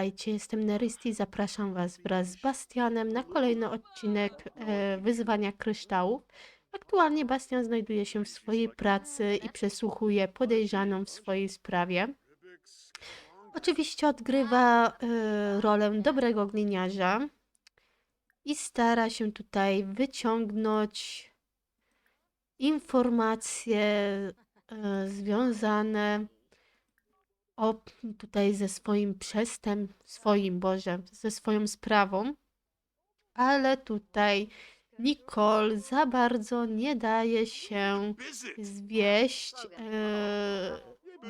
Witajcie, jestem Nerysti i zapraszam Was wraz z Bastianem na kolejny odcinek e, Wyzwania Kryształów. Aktualnie Bastian znajduje się w swojej pracy i przesłuchuje podejrzaną w swojej sprawie. Oczywiście odgrywa e, rolę dobrego gliniarza i stara się tutaj wyciągnąć informacje e, związane o tutaj ze swoim przestęp, swoim Boże, ze swoją sprawą, ale tutaj Nicole za bardzo nie daje się zwieść e,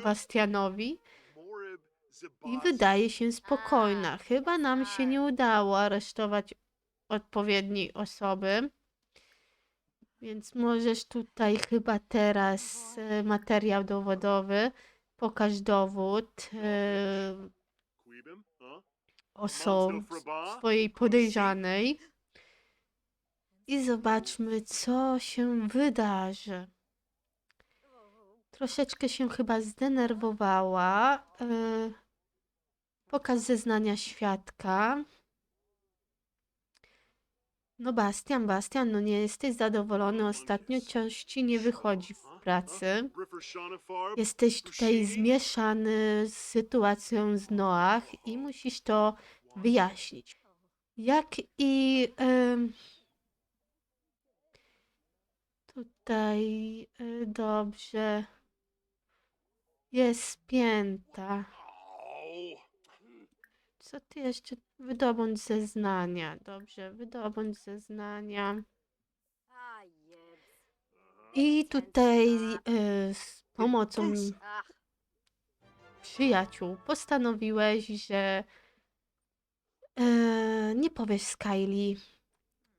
Bastianowi i wydaje się spokojna. Chyba nam się nie udało aresztować odpowiedniej osoby. Więc możesz tutaj chyba teraz e, materiał dowodowy, pokaż dowód e, osob swojej podejrzanej i zobaczmy, co się wydarzy. Troszeczkę się chyba zdenerwowała. E, Pokaz zeznania świadka. No Bastian, Bastian, no nie jesteś zadowolony. Ostatnio coś ci nie wychodzi w pracy. Jesteś tutaj zmieszany z sytuacją z Noach i musisz to wyjaśnić. Jak i em, tutaj y, dobrze jest spięta. Co ty jeszcze? Wydobądź zeznania. Dobrze, wydobądź zeznania. I tutaj y, z pomocą przyjaciół postanowiłeś, że e, nie powiesz Skyli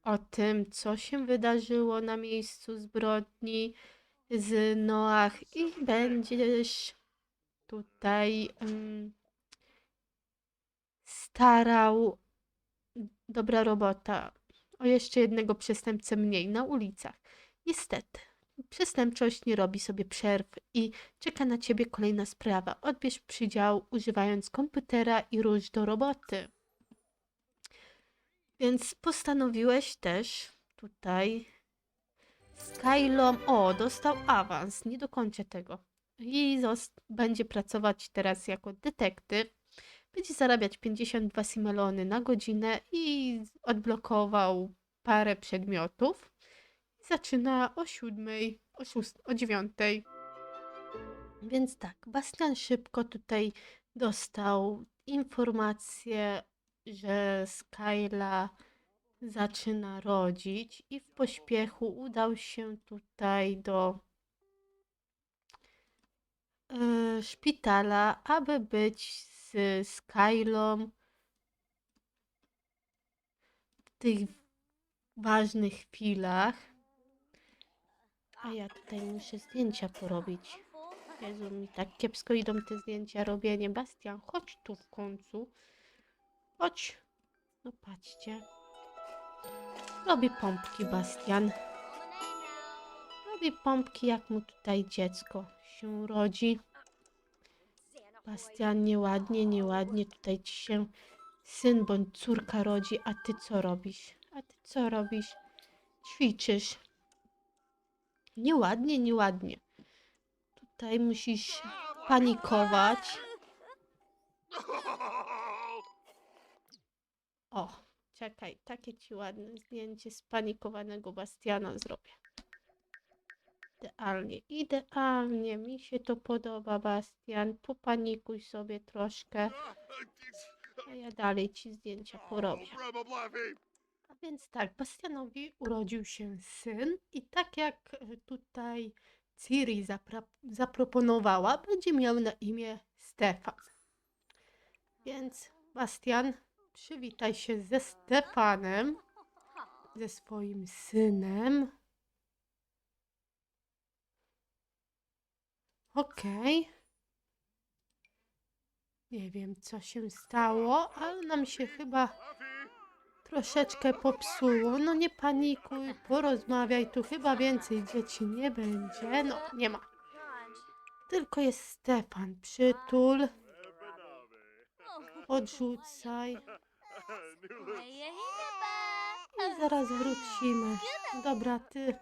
o tym, co się wydarzyło na miejscu zbrodni z Noach i będziesz tutaj em, starał. Dobra robota. O jeszcze jednego przestępcę mniej na ulicach. Niestety, przestępczość nie robi sobie przerw i czeka na ciebie kolejna sprawa. Odbierz przydział używając komputera i rusz do roboty. Więc postanowiłeś też tutaj Skylom. O, dostał awans. Nie dokończę tego. I będzie pracować teraz jako detektyw. Będzie zarabiać 52 simelony na godzinę i odblokował parę przedmiotów. Zaczyna o siódmej, o, szóst- o dziewiątej. Więc tak, Bastian szybko tutaj dostał informację, że Skyla zaczyna rodzić i w pośpiechu udał się tutaj do e, szpitala, aby być z Skylą w tych ważnych chwilach. A ja tutaj muszę zdjęcia porobić. Jezu, mi tak kiepsko idą te zdjęcia robienie. Bastian, chodź tu w końcu. Chodź. No patrzcie. Robi pompki Bastian. Robi pompki, jak mu tutaj dziecko się rodzi. Bastian, nieładnie, nieładnie tutaj ci się syn bądź córka rodzi, a ty co robisz? A ty co robisz? Ćwiczysz. Nieładnie, nieładnie. Tutaj musisz panikować. O, czekaj, takie ci ładne zdjęcie spanikowanego Bastiana zrobię. Idealnie, idealnie. Mi się to podoba, Bastian. Popanikuj sobie troszkę, a ja dalej ci zdjęcia porobię. A więc tak, Bastianowi urodził się syn i tak jak e, tutaj Ciri zaproponowała, będzie miał na imię Stefan. Więc Bastian, przywitaj się ze Stefanem, ze swoim synem. Okej. Nie wiem, co się stało, ale nam się chyba troszeczkę popsuło. No nie panikuj, porozmawiaj, tu chyba więcej dzieci nie będzie. No, nie ma. Tylko jest Stefan, przytul. odrzucaj. I zaraz wrócimy. Dobra, ty,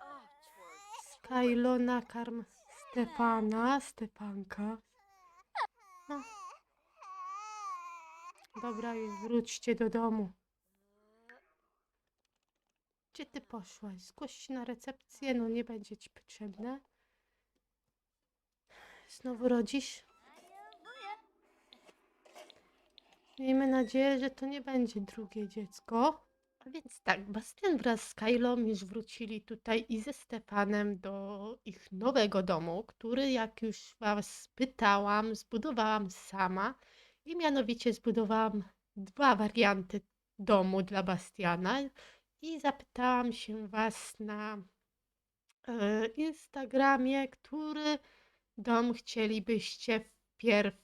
Skylo, nakarm Stefana, Stefanka. No. Dobra, już wróćcie do domu. Gdzie ty poszłaś? Zgłoś się na recepcję, no nie będzie ci potrzebne. Znowu rodzisz? Miejmy nadzieję, że to nie będzie drugie dziecko. Więc tak, Bastian wraz z Kylą już wrócili tutaj i ze Stefanem do ich nowego domu, który, jak już Was pytałam, zbudowałam sama. I mianowicie zbudowałam dwa warianty domu dla Bastiana. I zapytałam się Was na e, Instagramie, który dom chcielibyście wpierw,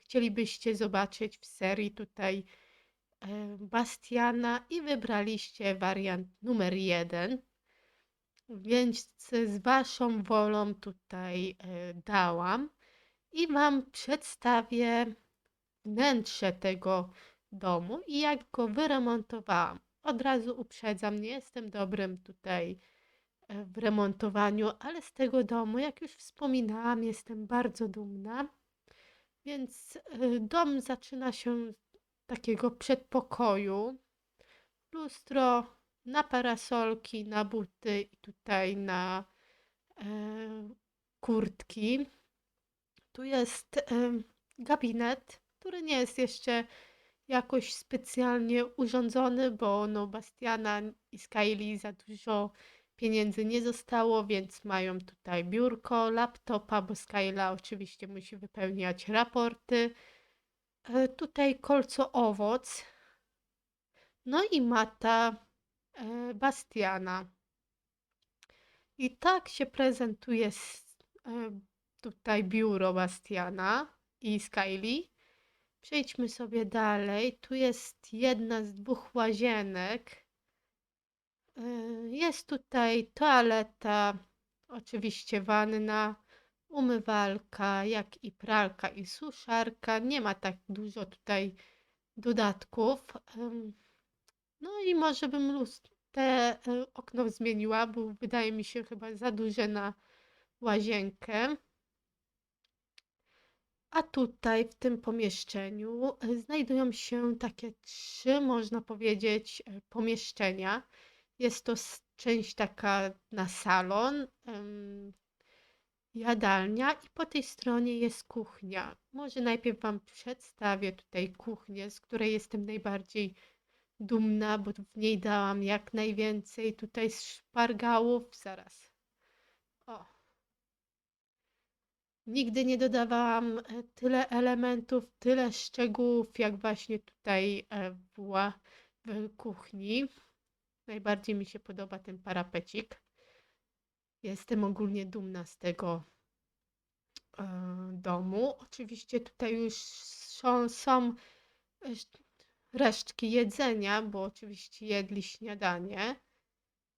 chcielibyście zobaczyć w serii tutaj Bastiana i wybraliście wariant numer jeden. Więc z Waszą wolą tutaj e, dałam i Wam przedstawię wnętrze tego domu i jak go wyremontowałam. Od razu uprzedzam, nie jestem dobrym tutaj e, w remontowaniu, ale z tego domu, jak już wspominałam, jestem bardzo dumna. Więc e, dom zaczyna się takiego przedpokoju. Lustro na parasolki, na buty i tutaj na e, kurtki. Tu jest e, gabinet, który nie jest jeszcze jakoś specjalnie urządzony, bo no Bastiana i Skyli za dużo pieniędzy nie zostało, więc mają tutaj biurko, laptopa, bo Skyla oczywiście musi wypełniać raporty. E, Tutaj kolco owoc. No i mata e, Bastiana. I tak się prezentuje e, tutaj biuro Bastiana i Skyli. Przejdźmy sobie dalej. Tu jest jedna z dwóch łazienek. Jest tutaj toaleta, oczywiście wanna, umywalka, jak i pralka i suszarka. Nie ma tak dużo tutaj dodatków. No i może bym lust- te e, okno zmieniła, bo wydaje mi się chyba za duże na łazienkę. A tutaj w tym pomieszczeniu e, znajdują się takie trzy, można powiedzieć, e, pomieszczenia. Jest to część taka na salon, jadalnia i po tej stronie jest kuchnia. Może najpierw Wam przedstawię tutaj kuchnię, z której jestem najbardziej dumna, bo w niej dałam jak najwięcej tutaj szpargałów. Zaraz. O. Nigdy nie dodawałam e, tyle elementów, tyle szczegółów, jak właśnie tutaj e, w, ła- w kuchni. Najbardziej mi się podoba ten parapecik. Jestem ogólnie dumna z tego domu. Oczywiście tutaj już są, są e, sz- resztki jedzenia, bo oczywiście jedli śniadanie.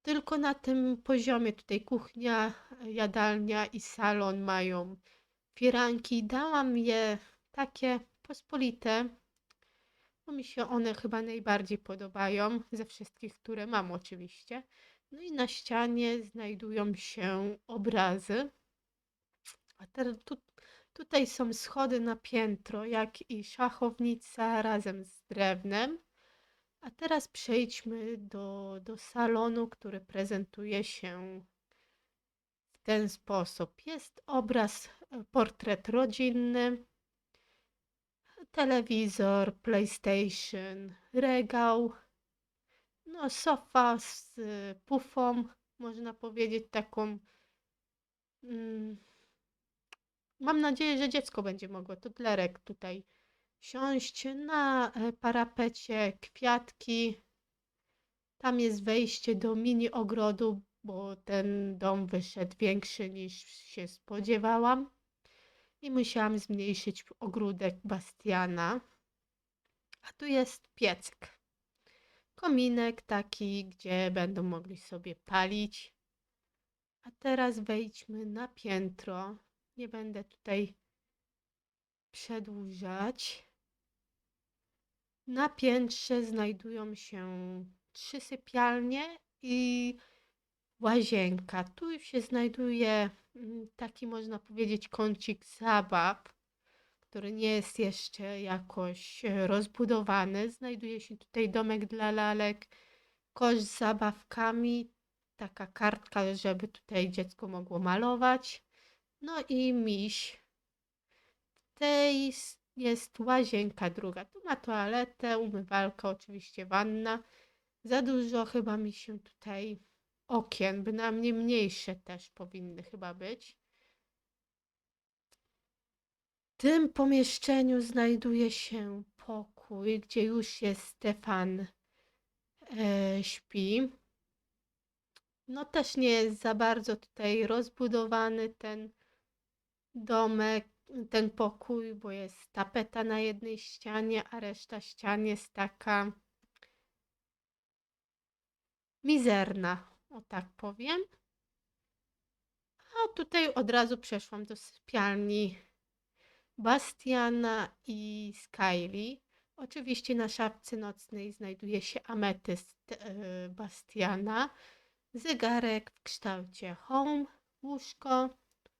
Tylko na tym poziomie tutaj kuchnia, jadalnia i salon mają firanki. Dałam je takie pospolite, bo mi się one chyba najbardziej podobają ze wszystkich, które mam oczywiście. No i na ścianie znajdują się obrazy. A tu, tutaj są schody na piętro, jak i szachownica razem z drewnem. A teraz przejdźmy do, do salonu, który prezentuje się w ten sposób. Jest obraz, e, portret rodzinny, telewizor, PlayStation, regał, no sofa z e, pufą, można powiedzieć taką. Mm, mam nadzieję, że dziecko będzie mogło, to tutaj siąść na e, parapecie, kwiatki. Tam jest wejście do mini ogrodu, bo ten dom wyszedł większy niż się spodziewałam. I musiałam zmniejszyć ogródek Bastiana. A tu jest piecyk. Kominek taki, gdzie będą mogli sobie palić. A teraz wejdźmy na piętro. Nie będę tutaj przedłużać. Na piętrze znajdują się trzy sypialnie i łazienka. Tu się znajduje mm, taki, można powiedzieć, kącik zabaw, który nie jest jeszcze jakoś e, rozbudowany. Znajduje się tutaj domek dla lalek, kosz z zabawkami, taka kartka, żeby tutaj dziecko mogło malować. No i miś. W tej jest łazienka druga. Tu ma toaletę, umywalkę, oczywiście wanna. Za dużo chyba mi się tutaj okien, bynajmniej mniejsze też powinny chyba być. W tym pomieszczeniu znajduje się pokój, gdzie już jest Stefan e, śpi. No też nie jest za bardzo tutaj rozbudowany ten domek, ten pokój, bo jest tapeta na jednej ścianie, a reszta ścian jest taka mizerna, o tak powiem. A tutaj od razu przeszłam do sypialni Bastiana i Skyli. Oczywiście na szafce nocnej znajduje się ametyst e, Bastiana, zegarek w kształcie home, łóżko,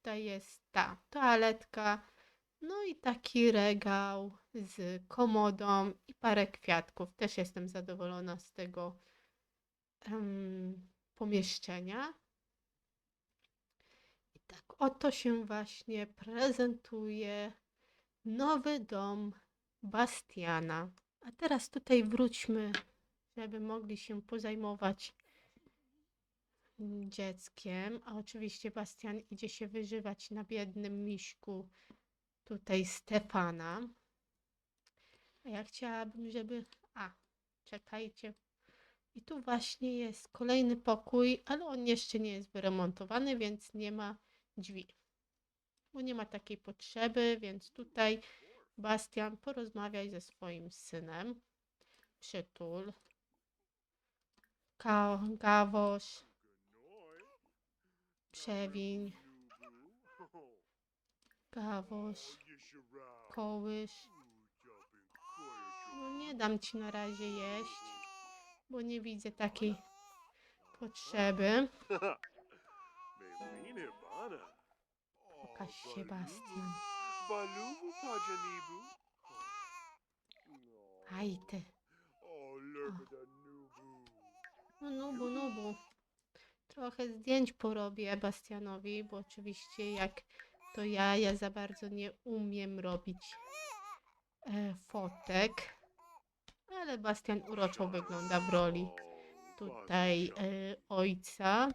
tutaj jest ta toaletka, no i taki regał z komodą i parę kwiatków. Też jestem zadowolona z tego em, pomieszczenia. I tak oto się właśnie prezentuje nowy dom Bastiana. A teraz tutaj wróćmy, żeby mogli się pozajmować dzieckiem. A oczywiście Bastian idzie się wyżywać na biednym miśku tutaj Stefana. A ja chciałabym, żeby... A, czekajcie. I tu właśnie jest kolejny pokój, ale on jeszcze nie jest wyremontowany, więc nie ma drzwi. Bo nie ma takiej potrzeby, więc tutaj Bastian porozmawiaj ze swoim synem. Przytul. Gawosz. Przewiń. Gawosz. Kołysz. No nie dam ci na razie jeść, bo nie widzę takiej potrzeby. Pokaż się, Bastian. Balubu pajanibu. Aj ty. Nubu. No nubu, nubu. Trochę zdjęć porobię Bastianowi, bo oczywiście jak to ja, ja za bardzo nie umiem robić e, fotek. Ale Bastian uroczo wygląda w roli tutaj e, ojca.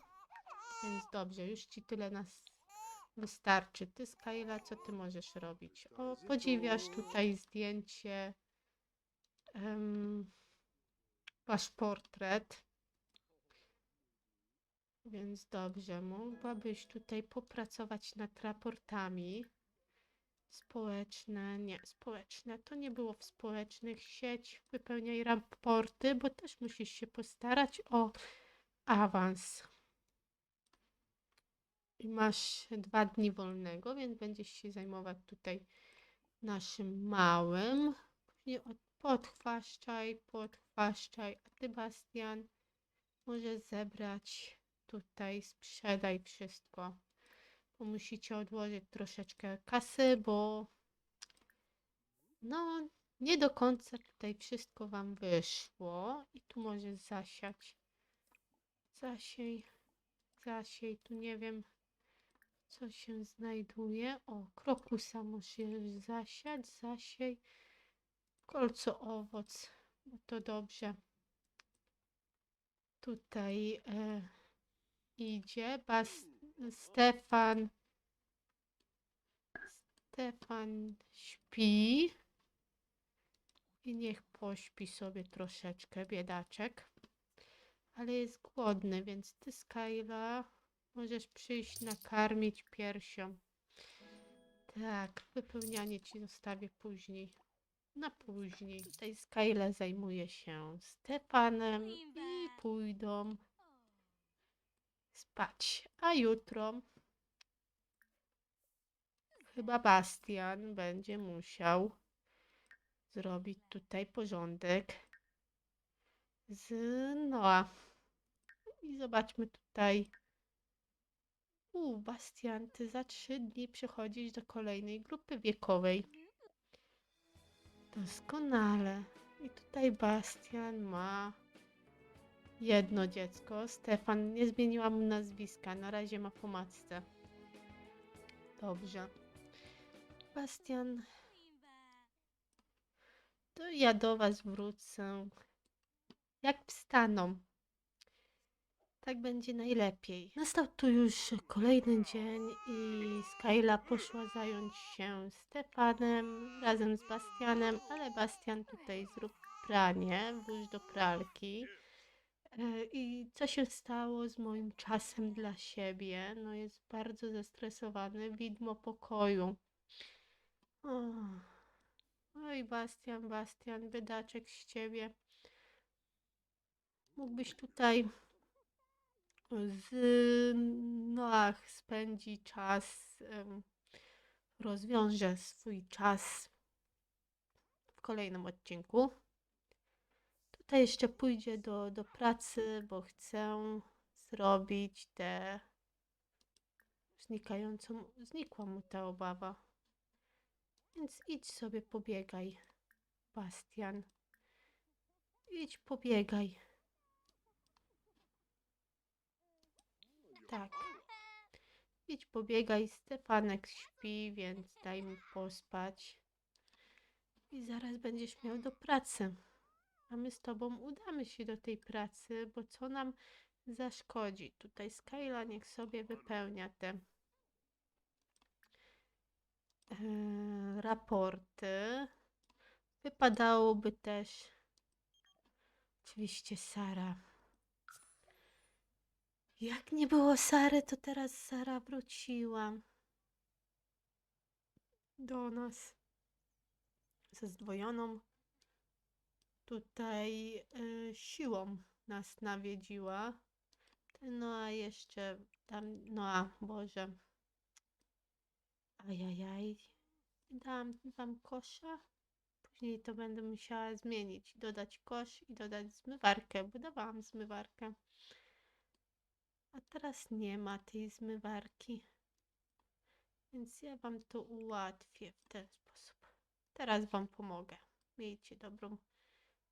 Więc dobrze, już ci tyle nas wystarczy. Ty, Skyla, co ty możesz robić? O, podziwiasz tutaj zdjęcie, em, wasz portret. Więc dobrze, mogłabyś tutaj popracować nad raportami. Społeczne, nie, społeczne. To nie było w społecznych. Sieć, wypełniaj raporty, bo też musisz się postarać o awans. I masz dwa dni wolnego, więc będziesz się zajmować tutaj naszym małym. Później od- podchwaszczaj, podchwaszczaj. A ty, Bastian, możesz zebrać tutaj, sprzedaj wszystko. Bo musicie odłożyć troszeczkę kasy, bo no nie do końca tutaj wszystko wam wyszło. I tu możesz zasiać. Zasiej, zasiej, tu nie wiem co się znajduje. O, krokusa musisz zasiać, zasiej. Kolco owoc, no to dobrze. Tutaj e, idzie Bas Stefan. Stefan śpi. I niech pośpi sobie troszeczkę, biedaczek. Ale jest głodny, więc ty, Skyla, możesz przyjść nakarmić piersią. Tak, wypełnianie ci zostawię później. Na później. Tutaj Skyla zajmuje się Stefanem i pójdą spać. A jutro chyba Bastian będzie musiał zrobić tutaj porządek z Noa. I zobaczmy tutaj. U, Bastian, ty za trzy dni przechodzisz do kolejnej grupy wiekowej. Doskonale. I tutaj Bastian ma jedno dziecko. Stefan nie zmieniła mu nazwiska. Na razie ma po matce. Dobrze. Bastian, to ja do was wrócę. Jak wstaną. Tak będzie najlepiej. Nastał tu już kolejny dzień i Skyla poszła zająć się Stefanem razem z Bastianem, ale Bastian tutaj zrób pranie, włóż do pralki. E, I co się stało z moim czasem dla siebie? No jest bardzo zestresowany, widmo pokoju. Oj, Bastian, Bastian, biedaczek z ciebie. Mógłbyś tutaj z Noach spędzi czas, rozwiąże swój czas w kolejnym odcinku. Tutaj jeszcze pójdzie do, do pracy, bo chcę zrobić tę znikającą, znikła mu ta obawa. Więc idź sobie pobiegaj, Bastian. Idź pobiegaj. Tak. Idź pobiegaj, Stefanek śpi, więc daj mu pospać. I zaraz będziesz miał do pracy. A my z tobą udamy się do tej pracy, bo co nam zaszkodzi? Tutaj Skyla niech sobie wypełnia te e, raporty. Wypadałoby też oczywiście Sara. Jak nie było Sary, to teraz Sara wróciła do nas ze zdwojoną tutaj y, siłą nas nawiedziła. No a jeszcze tam, no a Boże. Ajajaj. Dałam wam kosza. Później to będę musiała zmienić. Dodać kosz i dodać zmywarkę. Budowałam zmywarkę. A teraz nie ma tej zmywarki. Więc ja wam to ułatwię w ten sposób. Teraz wam pomogę. Miejcie dobrą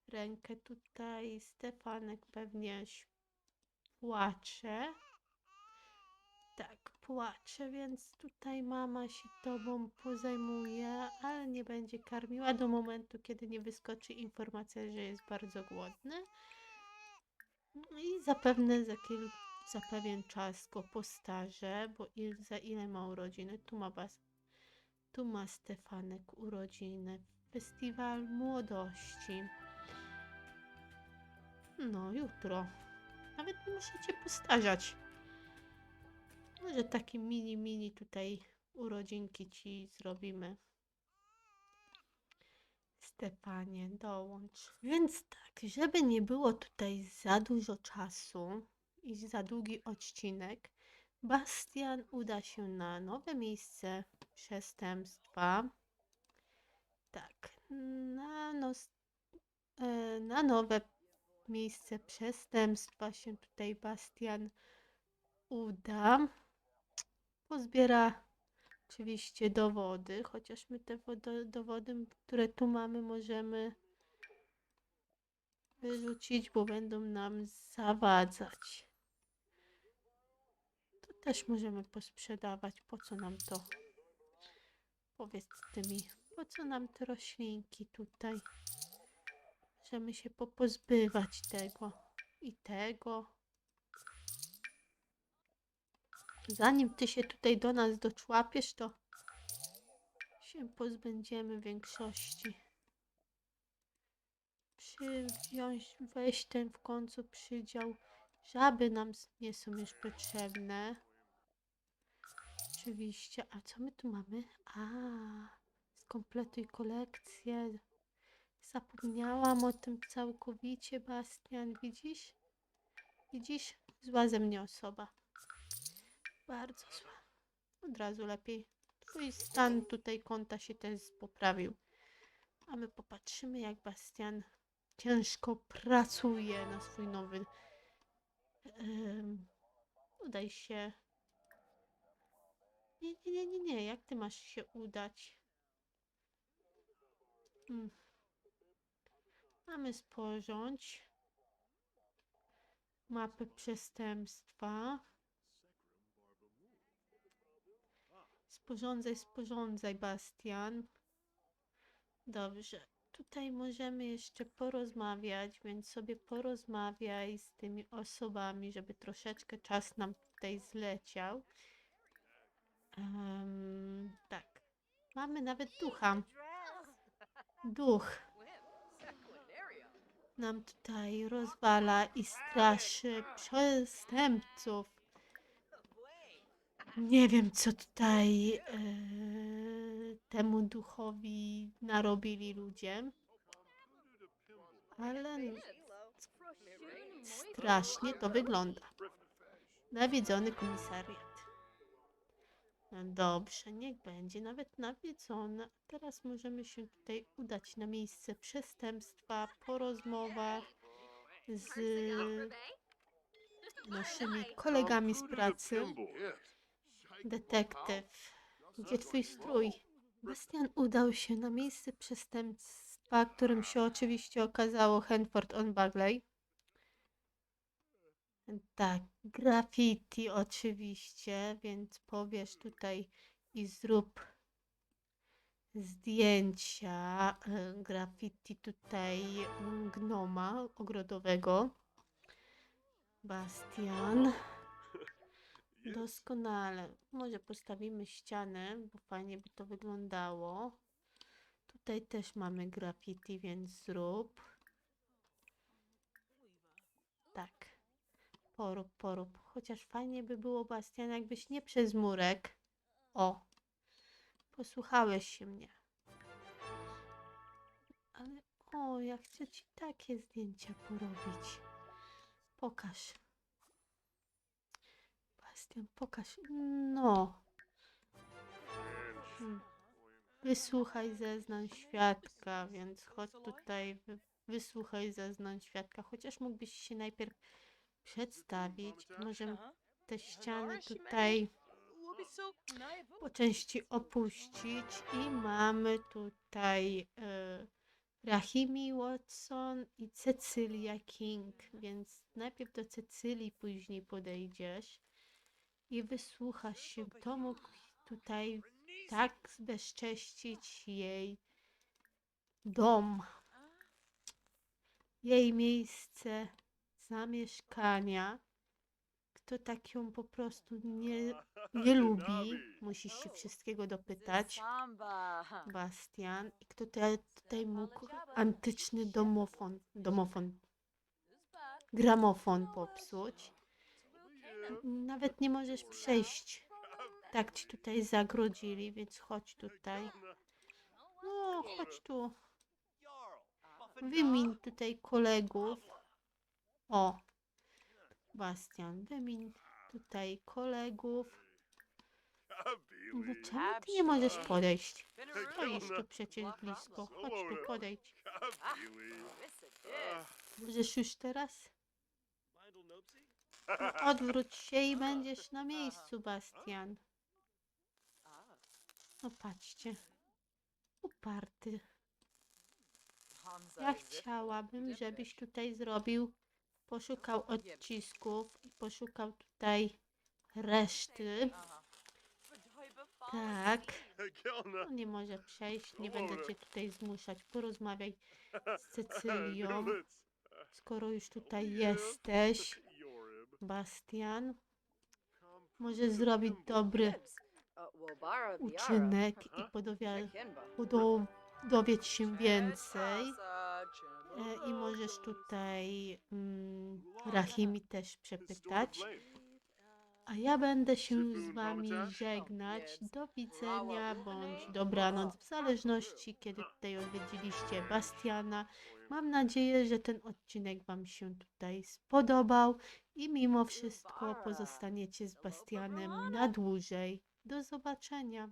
rękę tutaj. Stefanek pewnie płacze. Tak, płacze, więc tutaj mama się tobą pozajmuje, ale nie będzie karmiła do momentu, kiedy nie wyskoczy informacja, że jest bardzo głodny. No I zapewne za, kil, za pewien czas go postarzę, bo il, za ile ma urodziny? Tu ma, bas, tu ma Stefanek urodziny. Festiwal młodości. No, jutro. Nawet nie muszę cię postarzać. Może takie mini, mini tutaj urodzinki ci zrobimy. Stefanie, dołącz. Więc tak, żeby nie było tutaj za dużo czasu i za długi odcinek, Bastian uda się na nowe miejsce przestępstwa. Tak, na, e, na nowe miejsce przestępstwa się tutaj Bastian uda. Pozbiera oczywiście dowody, chociaż my te dowody, które tu mamy, możemy wyrzucić, bo będą nam zawadzać. To też możemy posprzedawać. Po co nam to? Powiedzcie mi, po co nam te roślinki tutaj? Możemy się popozbywać tego i tego. Zanim ty się tutaj do nas doczłapiesz, to się pozbędziemy większości. Przywziąć, weź ten w końcu przydział. Żaby nam nie są już potrzebne. Oczywiście. A co my tu mamy? A, skompletuj kolekcję. Zapomniałam o tym całkowicie, Bastian. Widzisz? Widzisz? Zła ze mnie osoba. Bardzo zła. Od razu lepiej. Twój stan tutaj konta się też poprawił. A my popatrzymy, jak Bastian ciężko pracuje na swój nowy. em, udaj się. Nie, nie, nie, nie, nie. Jak ty masz się udać? Hmm. Mamy sporządź mapę przestępstwa. Sporządzaj, sporządzaj, Bastian. Dobrze. Tutaj możemy jeszcze porozmawiać, więc sobie porozmawiaj z tymi osobami, żeby troszeczkę czas nam tutaj zleciał. Em, tak. Mamy nawet ducha. Duch nam tutaj rozwala i straszy przestępców. Nie wiem, co tutaj e, temu duchowi narobili ludzie, ale strasznie to wygląda. Nawiedzony komisariat. Dobrze, niech będzie nawet nawiedzony. A Teraz możemy się tutaj udać na miejsce przestępstwa, po rozmowach z naszymi kolegami z pracy. Detektyw, gdzie twój strój? Bastian udał się na miejsce przestępstwa, którym się oczywiście okazało Henford on Bagley. Tak, graffiti oczywiście, więc powiesz tutaj i zrób zdjęcia e, graffiti tutaj gnoma ogrodowego. Bastian. Doskonale. Może postawimy ścianę, bo fajnie by to wyglądało. Tutaj też mamy graffiti, więc zrób. Tak. Porób, porób. Chociaż fajnie by było, Bastian, jakbyś nie przez murek. O. Posłuchałeś się mnie. Ale o, ja chcę ci takie zdjęcia porobić. Pokaż. Bastian, pokaż. No. Hmm. Wysłuchaj zeznań świadka, więc chodź tutaj, wy, wysłuchaj zeznań świadka. Chociaż mógłbyś się najpierw przedstawić. Możemy te ściany tutaj po części opuścić i mamy tutaj e, Rahimi Watson i Cecilia King, więc najpierw do Cecylii później podejdziesz i wysłuchasz się, kto mógł tutaj tak zbezcześcić jej dom, jej miejsce zamieszkania. Kto tak ją po prostu nie, nie lubi, musisz się wszystkiego dopytać. Bastian. I kto te, tutaj mógł antyczny domofon, domofon, gramofon popsuć. Nawet nie możesz przejść. Tak ci tutaj zagrodzili, więc chodź tutaj. No, chodź tu. Wymień tutaj kolegów. O, Bastian, wymień tutaj kolegów. No czemu ty nie możesz podejść? Stoisz tu przecież blisko. Chodź tu, podejdź. Możesz już teraz? No, odwróć się i będziesz na miejscu, Bastian. No patrzcie. Uparty. Ja chciałabym, żebyś tutaj zrobił, poszukał odcisków i poszukał tutaj reszty. Tak. On nie może przejść, nie będę cię tutaj zmuszać. Porozmawiaj z Cecylią, skoro już tutaj jesteś. Bastian może zrobić dobry uczynek i podowia- podo- dowiedzieć się więcej. E, I możesz tutaj mm, Rahimi też przepytać. A ja będę się z wami żegnać. Do widzenia bądź dobranoc, w zależności kiedy tutaj odwiedziliście Bastiana. Mam nadzieję, że ten odcinek wam się tutaj spodobał i mimo wszystko pozostaniecie z Bastianem na dłużej. Do zobaczenia.